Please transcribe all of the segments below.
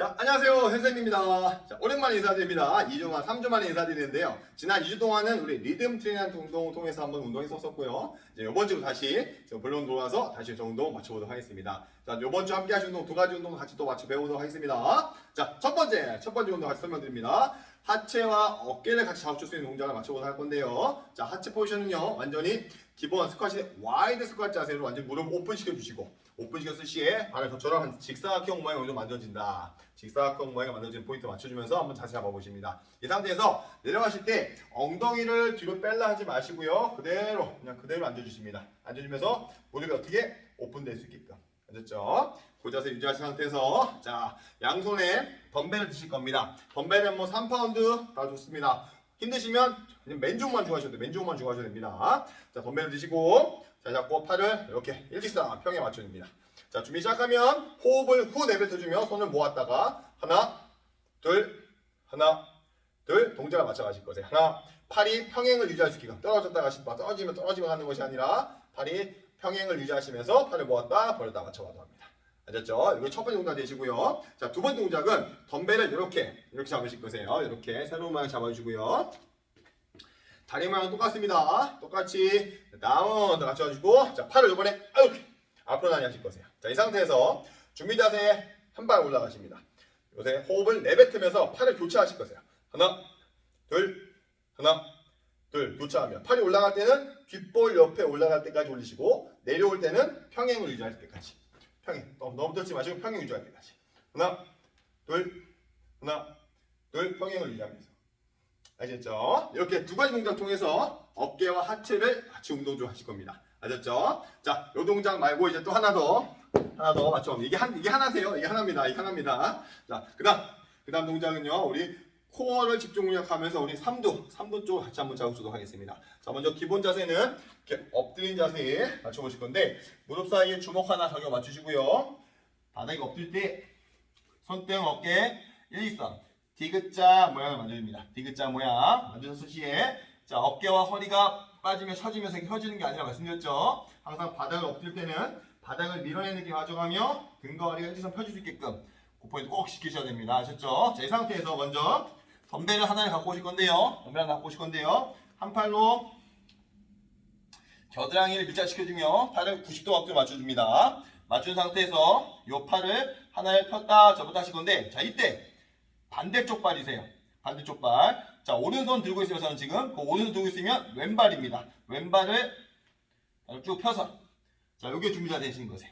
자, 안녕하세요. 현쌤입니다. 자, 오랜만에 인사드립니다. 2주 만, 3주 만에 인사드리는데요. 지난 2주 동안은 우리 리듬 트레이닝 운동을 통해서 한번 운동했었었고요. 이제 이번 주 다시 저 본론 돌아와서 다시 저 운동 맞춰보도록 하겠습니다. 자, 이번 주 함께 하실 운동 두 가지 운동 같이 또 맞춰 배우도록 하겠습니다. 자, 첫 번째, 첫 번째 운동 같이 설명드립니다. 하체와 어깨를 같이 잡을 수 있는 동작을 맞춰보도록 할 건데요. 자, 하체 포지션은요, 완전히 기본 스쿼시 와이드 스쿼트 자세로 완전 무릎 오픈 시켜주시고, 오픈 시켰을 시에 발을 저처럼 한 직사각형 모양으로 좀 만들어진다. 직사각형 모양이 만들어진 포인트 맞춰주면서 한번 자세히 잡아보십니다. 이 상태에서 내려가실 때 엉덩이를 뒤로 뺄라 하지 마시고요. 그대로, 그냥 그대로 앉아주십니다. 앉아주면서 무릎이 어떻게 오픈될 수 있게끔. 아셨죠? 그 자세 유지하신 상태에서 자 양손에 덤벨을 드실 겁니다. 덤벨은 뭐 3파운드 다 좋습니다. 힘드시면 주하셔도 돼요. 맨종만 주하셔도 됩니다. 자 덤벨을 드시고 자 잡고 팔을 이렇게 일직선 평에 맞춰줍니다. 자 준비 시작하면 호흡을 후 내뱉어주며 손을 모았다가 하나 둘 하나 둘 동작을 맞춰 가실 거세요. 하나 팔이 평행을 유지할 수 있게끔 떨어졌다 가시 떨어지면 떨어지면 하는 것이 아니라 팔이 평행을 유지하시면서 팔을 모았다 벌렸다 맞춰가도 합니다. 아셨죠? 이거 첫 번째 동작 되시고요. 자, 두 번째 동작은 덤벨을 이렇게 이렇게 잡으실 거세요. 이렇게 새로운 모양 잡아주고요. 다리 모양은 똑같습니다. 똑같이 다운 더 갖춰주고 자 팔을 이번에 이렇게 앞으로 나니 하실 거세요. 자, 이 상태에서 준비 자세 한 발 올라가십니다. 요새 호흡을 내뱉으면서 팔을 교차하실 거세요. 하나, 둘, 하나, 둘 교차하면 팔이 올라갈 때는 귓볼 옆에 올라갈 때까지 올리시고 내려올 때는 평행을 유지할 때까지 평행 너무, 너무 떨지 마시고 평행 유지할 때까지 하나 둘 하나 둘 평행을 유지하면서. 아셨죠? 이렇게 두 가지 동작 통해서 어깨와 하체를 같이 운동 좀 하실 겁니다. 아셨죠? 자, 요 동작 말고 이제 또 하나 더. 하나 더 맞춰 이게 한 이게 하나세요. 이게 하나입니다. 이게 하나입니다. 자 그 다음 그 다음 동작은요. 우리 코어를 집중력하면서 우리 삼두, 삼두 쪽 같이 한번 잡아주도록 하겠습니다. 자, 먼저 기본 자세는 이렇게 엎드린 자세에 맞춰보실 건데 무릎 사이에 주먹 하나 가격 맞추시고요. 바닥에 엎드릴 때 손등 어깨 일직선 디귿자 모양을 만들어줍니다. 디귿자 모양 만드셨을 시에 자 어깨와 허리가 빠지며 처지면서 펴지는 게 아니라 말씀드렸죠. 항상 바닥을 엎드릴 때는 바닥을 밀어내는 게 가져가며 등과 허리가 일직선 펴질 수 있게끔 그 포인트 꼭 지키셔야 됩니다. 아셨죠? 자, 이 상태에서 먼저 덤벨을 하나를 갖고 오실 건데요. 덤벨 하나 갖고 오실 건데요. 한 팔로 겨드랑이를 밀착시켜주며 팔을 90도 각도로 맞춰줍니다. 맞춘 상태에서 이 팔을 하나를 폈다 접었다 하실 건데 자 이때 반대쪽 발이세요. 반대쪽 발. 자 오른손 들고 있으면 저는 지금 그 오른손 들고 있으면 왼발입니다. 왼발을 쭉 펴서 자 여기 준비자 되신 거세요.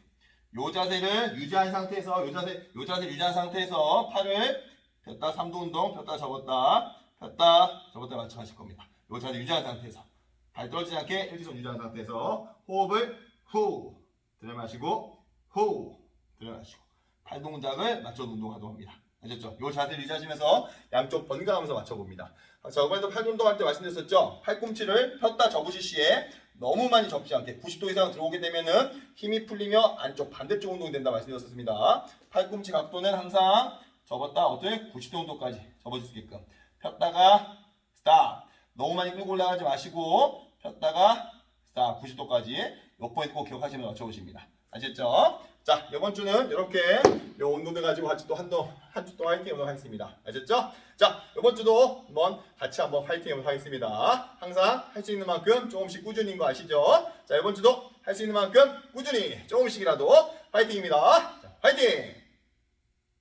요 자세를 유지한 상태에서 요 자세 요 자세 유지한 상태에서 팔을 폈다 삼두 운동 폈다 접었다 폈다 접었다 하실 겁니다. 요 자세 유지한 상태에서 발 떨어지지 않게 일직선 유지한 상태에서 호흡을 후 들여 마시고 후 들여 마시고 팔 동작을 맞춰 운동하도록 합니다. 아셨죠? 요 자세를 유지하시면서 양쪽 번갈아가면서 맞춰봅니다. 자, 저번에도 팔 운동할 때 말씀드렸었죠? 팔꿈치를 폈다 접으실 시에 너무 많이 접지 않게 90도 이상 들어오게 되면은 힘이 풀리며 안쪽 반대쪽 운동이 된다 말씀드렸습니다. 팔꿈치 각도는 항상 접었다 어떻게 90도 정도까지 접어줄 수 있게끔 폈다가 스탑 너무 많이 끌고 올라가지 마시고 폈다가 스탑 90도까지 요 포인트 꼭 기억하시면 맞춰보십니다. 아셨죠? 자 이번 주는 이렇게 요 운동들 가지고 같이 또 한주한 주 동안 화이팅 운동 하겠습니다. 아셨죠? 자 이번 주도 한번 같이 한번 화이팅 운동 하겠습니다. 항상 할 수 있는 만큼 조금씩 꾸준히인 거 아시죠? 자 이번 주도 할 수 있는 만큼 꾸준히 조금씩이라도 화이팅입니다. 자, 화이팅!